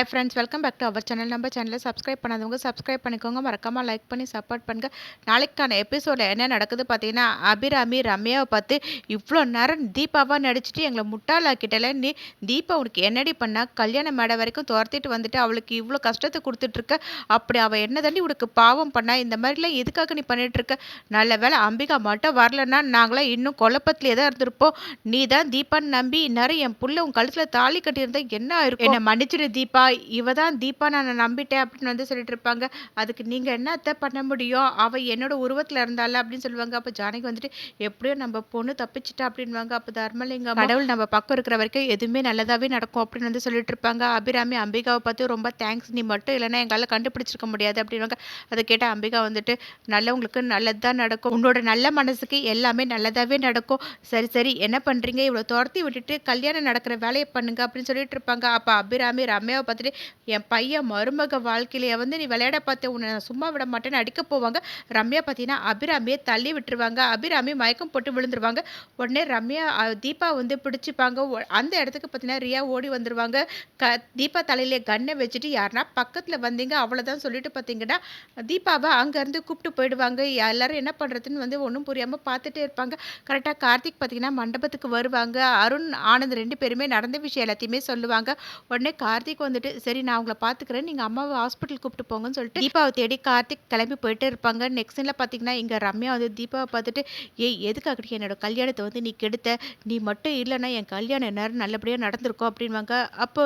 Hi friends welcome back to our channel நம்ம சேனலை subscribe பண்ணாதவங்க சப்ஸ்கிரைப் பண்ணிக்கோங்க. மறக்காமல் லைக் பண்ணி சப்போர்ட் பண்ணுங்கள் நாளைக்கான எபிசோடில் என்ன நடக்குது பார்த்தீங்கன்னா அபிராமி ரம்யாவை பார்த்து இவ்வளோ நேரம் தீபாவாக நடிச்சுட்டு எங்களை முட்டாளாக்கிட்டல. நீ தீபா உனக்கு என்னடி பண்ணால் கல்யாண மேடை வரைக்கும் துரத்திட்டு வந்துட்டு அவளுக்கு இவ்வளோ கஷ்டத்தை கொடுத்துட்ருக்க. அப்படி அவள் என்ன தாண்டி உனக்கு பாவம் பண்ணா? இந்த மாதிரிலாம் எதுக்காக நீ பண்ணிகிட்ருக்க நல்ல வேலை அம்பிகா மட்டும் வரலன்னா நாங்களாம் இன்னும் குழப்பத்திலே தான் இருந்திருப்போம். நீ தான் தீபான்னு நம்பி இந்நேரம் என் புள்ள உன் கழுத்தில் தாலி கட்டியிருந்தா என்ன ஆயிருக்கும்? என்னை மன்னிச்சிரு தீபா இவ தான் தீபா நான் நம்பிட்டேன் அப்படின்னு வந்து சொல்லிட்டு இருப்பாங்க. அதுக்கு நீங்கள் என்னத்தை பண்ண முடியும்? அவள் என்னோட உருவத்தில் இருந்தால அப்படின்னு சொல்லுவாங்க. அப்போ ஜானகி வந்துட்டு எப்படியோ நம்ம பொண்ணு தப்பிச்சிட்டா? அப்படின்வாங்க அப்போ தர்மலிங்கம் கடவுள் நம்ம பக்கம் இருக்கிற வரைக்கும் எதுவுமே நல்லதாகவே நடக்கும் அப்படின்னு வந்து சொல்லிட்டு இருப்பாங்க. அபிராமி அம்பிகாவை பார்த்து ரொம்ப தேங்க்ஸ் நீ மட்டும் இல்லைன்னா எங்களால் கண்டுபிடிச்சிருக்க முடியாது. அப்படின்வாங்க அதை கேட்டால் அம்பிகா வந்துட்டு நல்லவங்களுக்கு நல்லது தான் நடக்கும். உன்னோட நல்ல மனசுக்கு எல்லாமே நல்லதாகவே நடக்கும். சரி சரி என்ன பண்ணுறீங்க இவ்வளோ துரத்தி விட்டுட்டு கல்யாணம் நடக்கிற வேலையை பண்ணுங்க. அப்படின்னு சொல்லிட்டு இருப்பாங்க. அப்போ அபிராமி ரம்யாவை பார்த்து பார்த்துட்டு என் பையன் மருமக வாழ்க்கையிலேயே வந்து நீ விளையாட பார்த்து உன்னை நான் சும்மா விட மாட்டேன்னு அடிக்க போவாங்க. ரம்யா பார்த்தீங்கன்னா அபிராமியை தள்ளி விட்டுருவாங்க. அபிராமி மயக்கம் போட்டு விழுந்துருவாங்க. உடனே ரம்யா தீபா வந்து பிடிச்சிப்பாங்க. அந்த இடத்துக்கு பார்த்தீங்கன்னா ரியா ஓடி வந்துருவாங்க. க தீபா தலையிலே கண்ணை வச்சுட்டு யாருன்னா பக்கத்தில் வந்தீங்க அவ்வளோதான் சொல்லிட்டு பார்த்தீங்கன்னா தீபாவை அங்கேருந்து கூப்பிட்டு போயிடுவாங்க. எல்லாரும் என்ன பண்ணுறதுன்னு வந்து ஒன்றும் புரியாமல் பார்த்துட்டே இருப்பாங்க. கரெக்டாக கார்த்திக் பார்த்தீங்கன்னா மண்டபத்துக்கு வருவாங்க. அருண் ஆனந்த் ரெண்டு பேருமே நடந்த விஷயம் எல்லாத்தையுமே சொல்லுவாங்க. உடனே கார்த்திக் வந்துட்டு சரி நான் உங்களை பார்த்துக்கிறேன் நீங்கள் அம்மாவை ஹாஸ்பிட்டல் கூப்பிட்டு போங்கன்னு சொல்லிட்டு தீபாவை தேடி கார்த்திக் கிளம்பி போயிட்டு இருப்பாங்க. நெக்ஸ்ட் சீனில் பார்த்தீங்கன்னா இங்கே ரம்யா வந்து தீபாவை பார்த்துட்டு ஏய் எதுக்காக என்னோட கல்யாணத்தை வந்து நீ கெடுத்த? நீ மட்டும் இல்லைன்னா என் கல்யாணம் நேரம் நல்லபடியாக நடந்திருக்கும் அப்படின்வாங்க அப்போ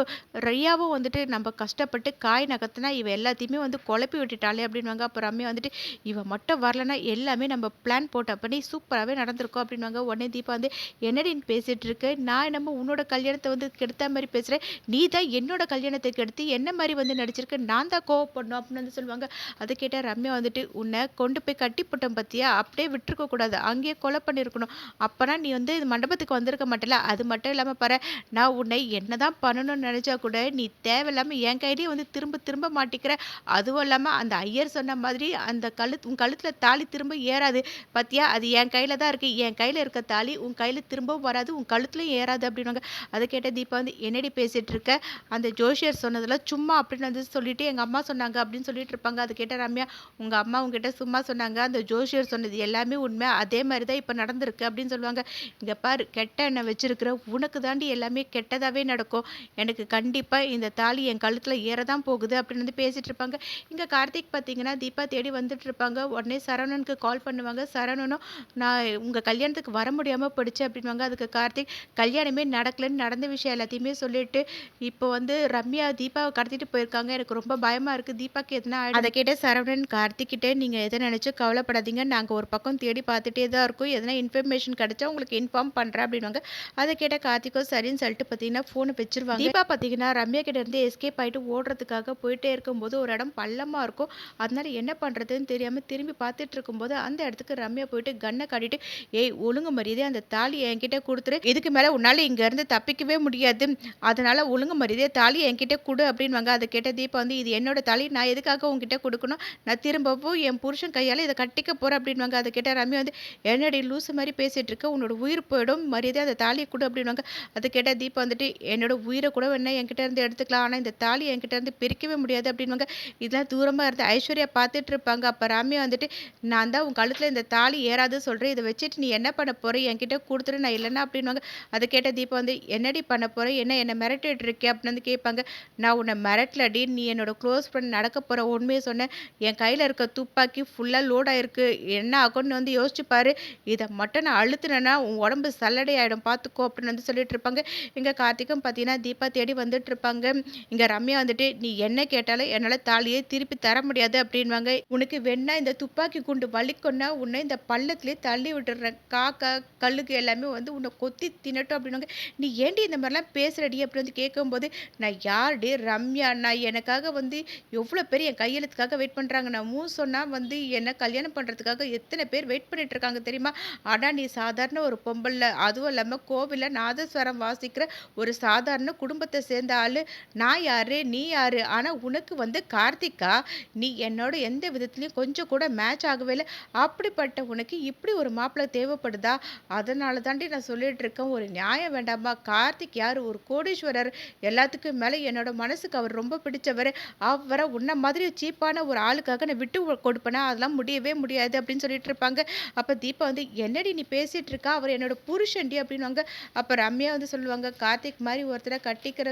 ரையாவும் வந்துட்டு நம்ம கஷ்டப்பட்டு காய் நகர்த்தினா இவ எல்லாத்தையுமே வந்து குழப்பி விட்டுட்டாலே அப்படின்வாங்க அப்போ ரம்யா வந்துட்டு இவன் மட்டும் வரலன்னா எல்லாமே நம்ம பிளான் போட்ட பண்ணி சூப்பராகவே நடந்திருக்கும் அப்படின்வாங்க உடனே தீபா வந்து என்னடின்னு பேசிகிட்டு இருக்கு? நான் என்னமோ உன்னோட கல்யாணத்தை வந்து கெடுத்த மாதிரி பேசுகிறேன் நீ தான் என்னோட கல்யாணத்தை அதுக்கடுத்து என்ன மாதிரி வந்து நடிச்சிருக்கு? நான் தான் கோவப்படணும் அப்படின்னு வந்து சொல்லுவாங்க. அதை கேட்டால் ரம்யா வந்துட்டு உன்னை கொண்டு போய் கட்டி போட்டோம் பார்த்தியா அப்படியே விட்டுருக்க கூடாது. அங்கேயே கொலை பண்ணியிருக்கணும் அப்போனா நீ வந்து இது மண்டபத்துக்கு வந்திருக்க மாட்டல அது மட்டும் இல்லாமல் பாரு நான் உன்னை என்ன தான் பண்ணணும்னு நினச்சா கூட நீ தேவையில்லாமல் என் கையிலேயே வந்து திரும்ப திரும்ப மாட்டிக்கிற. அதுவும் இல்லாமல் அந்த ஐயர் சொன்ன மாதிரி அந்த கழுத்து உன் கழுத்தில் தாலி திரும்ப ஏறாது. பார்த்தியா அது என் கையில் தான் இருக்குது என் கையில் இருக்க தாலி உன் கையில் திரும்பவும் வராது. உன் கழுத்துலையும் ஏறாது அப்படின்னாங்க அதை கேட்ட தீபா வந்து என்னடி பேசிகிட்டு இருக்க? அந்த ஜோஷியர் சொன்னதில் சும்மா அப்படின்னு வந்து சொல்லிட்டு எங்கள் அம்மா சொன்னாங்க அப்படின்னு சொல்லிட்டு இருப்பாங்க. அது கேட்ட ரம்யா உங்கள் அம்மா உங்ககிட்ட சும்மா சொன்னாங்க. அந்த ஜோஷியர் சொன்னது எல்லாமே உண்மை. அதே மாதிரி தான் இப்போ நடந்திருக்கு. அப்படின்னு சொல்லுவாங்க. இங்கே பாரு கெட்ட எண்ணெய் வச்சிருக்கிற உனக்கு தாண்டி எல்லாமே கெட்டதாகவே நடக்கும். எனக்கு கண்டிப்பாக இந்த தாலி என் கழுத்தில் ஏற தான் போகுது. அப்படின்னு வந்து பேசிகிட்டு இருப்பாங்க. இங்கே கார்த்திக் பார்த்தீங்கன்னா தீபா தேடி வந்துட்டு இருப்பாங்க. உடனே சரவணனுக்கு கால் பண்ணுவாங்க. சரவணனும் நான் உங்கள் கல்யாணத்துக்கு வர முடியாமல் போயிடுச்சு. அப்படின்வாங்க அதுக்கு கார்த்திக் கல்யாணமே நடக்கலன்னு நடந்த விஷயம் எல்லாத்தையுமே சொல்லிட்டு இப்போ வந்து ரம்யா தீபாவை கடத்திட்டு போயிருக்காங்க. எனக்கு ரொம்ப பயமாக இருக்குது தீபாக்கு எதுனா அதை கேட்ட சரவணன் கார்த்திக்கிட்டே நீங்கள் எதை நினச்சும் கவலைப்படாதீங்க. நாங்கள் ஒரு பக்கம் தேடி பார்த்துட்டே தான் இருக்கோம். எதனா இன்ஃபர்மேஷன் கிடைச்சா உங்களுக்கு இன்ஃபார்ம் பண்ணுறேன் அப்படின்வாங்க அதை கேட்ட கார்த்திகோ சரின்னு சொல்லிட்டு பார்த்தீங்கன்னா ஃபோனை வச்சிருவாங்க. தீபா பார்த்தீங்கன்னா ரம்யா கிட்ட இருந்து எஸ்கேப் ஆகிட்டு ஓடுறதுக்காக போயிட்டே இருக்கும்போது ஒரு இடம் பள்ளமாக இருக்கும். அதனால என்ன பண்ணுறதுன்னு தெரியாமல் திரும்பி பார்த்துட்டு இருக்கும்போது அந்த இடத்துக்கு ரம்யா போயிட்டு கண்ணை காட்டிட்டு ஏய் ஒழுங்கு மரியாதை அந்த தாலி என்கிட்ட கொடுத்துரு. இதுக்கு மேலே உன்னால் இங்கேருந்து தப்பிக்கவே முடியாது. அதனால ஒழுங்கு மரியாதை தாலி என்கிட்ட கொடு அப்படின்வாங்க அதை கேட்ட தீபா வந்து இது என்னோட தாலி நான் எதுக்காக உங்ககிட்ட கொடுக்கணும்? நான் திரும்பவும் என் புருஷன் கையால் இதை கட்டிக்க போகிறேன் அப்படின்வாங்க அதை கேட்ட ரம்யா வந்து என்னடி லூசு மாதிரி பேசிகிட்டு இருக்க? உன்னோட உயிர் போயிடும் மரியாதை அந்த தாலியை கொடு அப்படின்வாங்க அதை கேட்டால் தீபா வந்துட்டு என்னோட உயிரை கூட வேணா என்கிட்ட இருந்து எடுத்துக்கலாம். ஆனால் இந்த தாலி என்கிட்ட இருந்து பிரிக்கவே முடியாது அப்படின்வாங்க இதெல்லாம் தூரமாக இருந்து ஐஸ்வர்யா பார்த்துட்டு இருப்பாங்க. அப்போ ரம்யா வந்துட்டு நான் தான் உன் கழுத்தில் இந்த தாலி ஏறாது சொல்கிறேன் இதை வச்சுட்டு நீ என்ன பண்ண போகிற என்கிட்ட கொடுத்துட்டு நான் இல்லைன்னா அப்படின்வாங்க அதை கேட்ட தீபா வந்து என்னடி பண்ண போகிறேன் என்ன என்னை மிரட்டிட்டு இருக்கே? அப்படின்னு வந்து கேட்பாங்க. நான் உன்னை மிரட்டலடி நீ என்னோட க்ளோஸ் ஃப்ரெண்ட் நடக்க போகிற உண்மையை சொன்னேன். என் கையில் இருக்க துப்பாக்கி ஃபுல்லாக லோட் ஆயிருக்கு. என்ன ஆகும்னு வந்து யோசிச்சு பாரு. இதை மட்டும் நான் அழுத்துனேன்னா உன் உடம்பு சல்லடை ஆகிடும் பார்த்துக்கோ அப்படின்னு வந்து சொல்லிட்டு இருப்பாங்க. இங்கே கார்த்திகம் பார்த்தீங்கன்னா தீபா தேடி வந்துட்டு இருப்பாங்க. இங்கே ரம்யா வந்துட்டு நீ என்ன கேட்டாலும் என்னால் தாலியை திருப்பி தர முடியாது அப்படின்வாங்க உனக்கு வேணா இந்த துப்பாக்கி குண்டு வலிக்கொன்னா உன்னை இந்த பள்ளத்துலேயே தள்ளி விட்டுடுறேன் காக்கா கல்லுக்கு எல்லாமே வந்து உன்னை கொத்தி தின்னட்டும் அப்படின்வாங்க நீ ஏண்டி இந்த மாதிரிலாம் பேசுகிறடி அப்படின்னு வந்து கேட்கும்போது நான் யார் டே ரம்யா நான் எனக்காக வந்து எவ்வளோ பேர் என் கையெழுத்துக்காக வெயிட் பண்ணுறாங்க நான் மூ சொன்னால் வந்து என்னை கல்யாணம் பண்ணுறதுக்காக எத்தனை பேர் வெயிட் பண்ணிட்டு இருக்காங்க தெரியுமா? ஆனால் நீ சாதாரண ஒரு பொம்பளில் அதுவும் இல்லாமல் கோவிலில் நாதஸ்வரம் வாசிக்கிற ஒரு சாதாரண குடும்பத்தை சேர்ந்த ஆள். நான் யார்? நீ யார்? ஆனால் உனக்கு வந்து கார்த்திகா நீ என்னோட எந்த விதத்துலையும் கொஞ்சம் கூட மேட்ச் ஆகவே இல்லை. அப்படிப்பட்ட உனக்கு இப்படி ஒரு மாப்பிள்ளை தேவைப்படுதா? அதனால தாண்டி நான் சொல்லிட்டு இருக்கேன் ஒரு நியாயம் வேண்டாமா கார்த்திக் யார்? ஒரு கோடீஸ்வரர். எல்லாத்துக்கும் மேலே என்னோட என்னோட மனசுக்கு அவர் ரொம்ப பிடிச்சவர். அவரை உன்ன மாதிரி சீப்பான ஒரு ஆளுக்காக நான் விட்டு கொடுப்பேனா? அதெல்லாம் முடியவே முடியாது அப்படின்னு சொல்லிட்டு இருப்பாங்க. அப்போ தீபா வந்து என்னடி நீ பேசிகிட்டு இருக்கா? அவர் என்னோட புருஷன்டி அப்படின்வாங்க அப்போ ரம்யா வந்து சொல்லுவாங்க கார்த்திக் மாதிரி ஒருத்தரை கட்டிக்கிற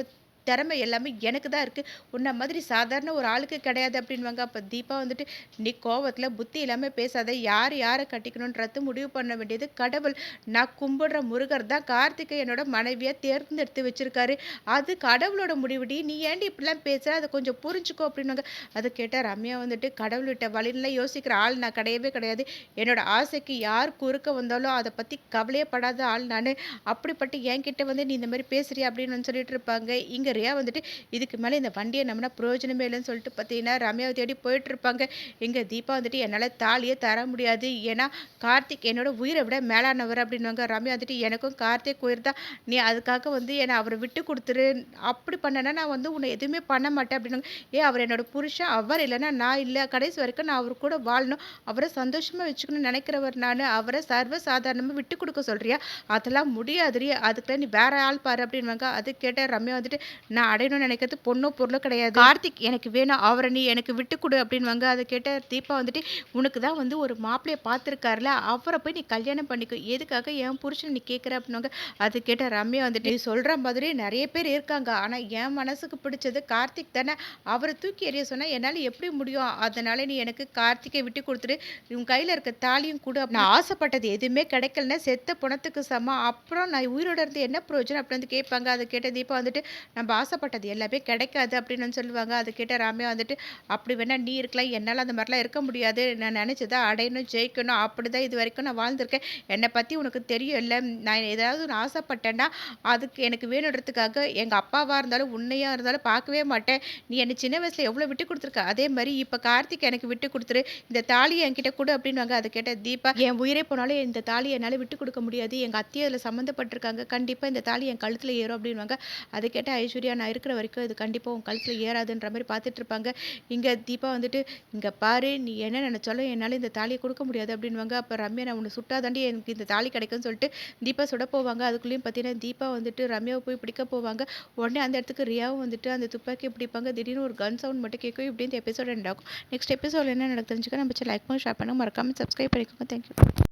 திறமை எல்லாமே எனக்கு தான் இருக்குது உன்ன மாதிரி சாதாரண ஒரு ஆளுக்கு கிடையாது அப்படின்வாங்க அப்போ தீபா வந்துட்டு நீ கோவத்தில் புத்தி இல்லாமல் பேசாத. யார் யாரை கட்டிக்கணுன்றது முடிவு பண்ண வேண்டியது கடவுள். நான் கும்பிடுற முருகர் தான் கார்த்திகை என்னோட மனைவியை தேர்ந்தெடுத்து வச்சிருக்காரு. அது கடவுளோட முடிவுடி. நீ ஏன்டி இப்படிலாம் பேசுகிற அதை கொஞ்சம் புரிஞ்சுக்கோ அப்படின்வாங்க அதை கேட்டால் ரம்யா வந்துட்டு கடவுள்கிட்ட வழியில யோசிக்கிற ஆள் நான் கிடையவே கிடையாது. என்னோட ஆசைக்கு யார் குறுக்க வந்தாலும் அதை பற்றி கவலையே படாத ஆள் நான். அப்படிப்பட்டு என்கிட்ட வந்து நீ இந்த மாதிரி பேசுறியா? அப்படின்னு சொல்லிட்டு இருப்பாங்க. இங்கே ரியா வந்துட்டு இதுக்கு மேலே இந்த வண்டியை நம்மனா பிரயோஜனமே இல்லைன்னு சொல்லிட்டு பார்த்தீங்கன்னா ரம்யாவை தேடி போயிட்டுருப்பாங்க. எங்கள் தீபா வந்துட்டு என்னால் தாலியே தர முடியாது. ஏன்னா கார்த்திக் என்னோட உயிரை விட மேலானவர் அப்படின்வாங்க ரம்யா வந்துட்டு எனக்கும் கார்த்திக் உயிர் தான். நீ அதுக்காக வந்து என்னை அவரை விட்டு கொடுத்துரு. அப்படி பண்ணனா நான் வந்து உன்னை எதுவுமே பண்ண மாட்டேன் அப்படின்னாங்க ஏ அவர் என்னோட புருஷன். அவர் இல்லைன்னா நான் இல்லை. கடைசி வரைக்கும் நான் அவர் கூட வாழணும். அவரை சந்தோஷமாக வச்சுக்கணும்னு நினைக்கிறவர் நான். அவரை சர்வ சாதாரணமாக விட்டு கொடுக்க சொல்கிறியா அதெல்லாம் முடியாதுரி அதுக்குள்ள நீ வேற ஆள் பாரு அப்படின்வாங்க அது கேட்ட ரம்யா வந்துட்டு நான் அடையணும்னு நினைக்கிறது பொண்ணோ பொருளோ கிடையாது. கார்த்திக் எனக்கு வேணும் அவரை நீ எனக்கு விட்டு கொடு அப்படின்வாங்க அதை கேட்ட தீபா வந்துட்டு உனக்கு தான் வந்து ஒரு மாப்பிள்ளையை பார்த்துருக்காருல அவரை போய் நீ கல்யாணம் பண்ணிக்கோ. எதுக்காக என் புருஷன் நீ கேட்குற அப்படின்வாங்க அது கேட்ட ரம்யா வந்துட்டு நீ சொல்கிற மாதிரி நிறைய பேர் இருக்காங்க. ஆனால் என் மனசுக்கு பிடிச்சது கார்த்திக் தானே. அவரை தூக்கி எறிய சொன்னால் என்னால் எப்படி முடியும்? அதனால நீ எனக்கு கார்த்திக்கை விட்டு கொடுத்துட்டு உன் கையில் இருக்க தாலியும் கூட. நான் ஆசைப்பட்டது எதுவுமே கிடைக்கலன்னா செத்த பணத்துக்கு சமம். அப்புறம் நான் உயிரோட இருந்து என்ன பிரயோஜனம் அப்படின்னு வந்து கேட்பாங்க. அதை கேட்ட தீபா வந்துட்டு நம்ம ஆசைப்பட்டது எல்லாமே கிடைக்காது அப்படின்னு சொல்லுவாங்க. அது ராமே வந்துட்டு அப்படி வேணால் நீ இருக்கலாம். என்னால் அந்த மாதிரிலாம் இருக்க முடியாது. நான் நினச்சதை அடையணும் ஜெயிக்கணும். அப்படி தான் இது வரைக்கும் நான் வாழ்ந்திருக்கேன். என்னை பற்றி உனக்கு தெரியும் இல்லை நான் ஏதாவது ஒன்று ஆசைப்பட்டேன்னா அதுக்கு எனக்கு வேணுன்றதுக்காக எங்கள் அப்பாவாக இருந்தாலும் உன்னையாக இருந்தாலும் பார்க்கவே மாட்டேன். நீ என்னை சின்ன வயசில் எவ்வளோ விட்டு கொடுத்துருக்க? அதே மாதிரி இப்போ கார்த்திக் எனக்கு விட்டு கொடுத்துரு. இந்த தாலியை என்கிட்ட கொடு அப்படின்வாங்க அது கேட்ட தீபா என் உயிரே போனாலும் இந்த தாலியை என்னால் விட்டு கொடுக்க முடியாது. எங்கள் அத்தையை அதில் சம்மந்தப்பட்டிருக்காங்க. கண்டிப்பாக இந்த தாலி என் கழுத்தில் ஏறும் அப்படின்வாங்க அதை கேட்ட ஐஸ்வர்யா நான் இருக்கிற வரைக்கும் இது கண்டிப்பாக உன் கழுத்தில் ஏறாதுன்ற மாதிரி பார்த்துட்டு இருப்பாங்க. இங்கே தீபா வந்துட்டு இங்கே பாரு நீ என்ன நினச்சாலும் என்னால் இந்த தாலியை கொடுக்க முடியாது அப்படின்வாங்க அப்போ ரம்யா நான் உன்னை சுட்டாதாண்டி எனக்கு இந்த தாலி கிடைக்கும்னு சொல்லிட்டு தீபா சுட போவாங்க. அதுக்குள்ளேயும் பார்த்தீங்கன்னா தீபா வந்துட்டு ரம்யாவை போய் பிடிக்க போவாங்க. உடனே அந்த இடத்துக்கு ரியாவும் வந்துட்டு அந்த துப்பாக்கி பிடிப்பாங்க. திடீர்னு ஒரு கன் சவுண்ட் மட்டும் கேட்கும். இப்படி இந்த எபிசோட் எண்ட் ஆகும். நெக்ஸ்ட் எபிசோட் என்ன நடக்குதுன்னு நம்ம லைக் பண்ணி ஷேர் பண்ணுங்க மறக்காமல் சப்ஸ்கிரைப் பண்ணிக்கோங்க. தேங்க்யூ